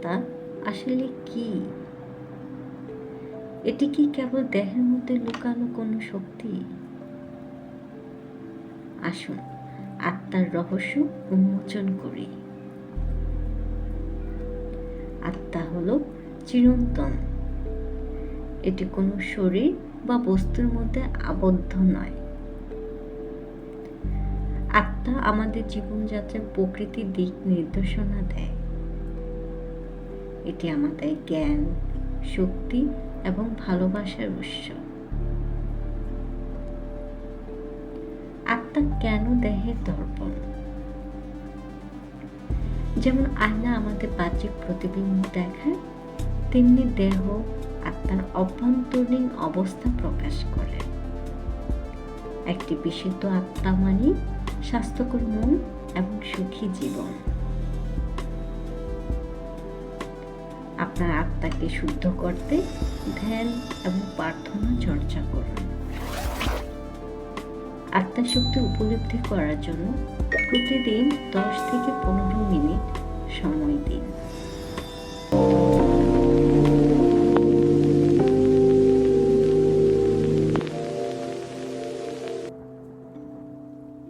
আত্মা আসলে কি? এটি কি কেবল দেহের মধ্যে লুকানো কোনো শক্তি? আসুন আত্মার রহস্য উন্মোচন করি। আত্মা হলো চিরন্তন। এটি কোনো শরীর বা বস্তুর মধ্যে আবদ্ধ নয়। আত্মা আমাদের জীবনযাত্রার প্রকৃতির দিক নির্দেশনা দেয়। এটি আমাদের জ্ঞান, শক্তি এবং ভালোবাসার উৎস। আত্মা কেন দেহের দর্পণ? যেমন আয়না আমাদের বাহ্যিক প্রতিবিম্ব দেখায়, তেমনি দেহ আত্মার অভ্যন্তরীণ অবস্থা প্রকাশ করে। একটি বিশুদ্ধ আত্মা মানে স্বাস্থ্যকর মন এবং সুখী জীবন। আপনার আত্মাকে শুদ্ধ করতে, ধ্যান এবং প্রার্থনা চর্চা করুন। আত্মার শক্তি উপলব্ধি করার জন্য প্রতিদিন দশ থেকে পনেরো মিনিট সময়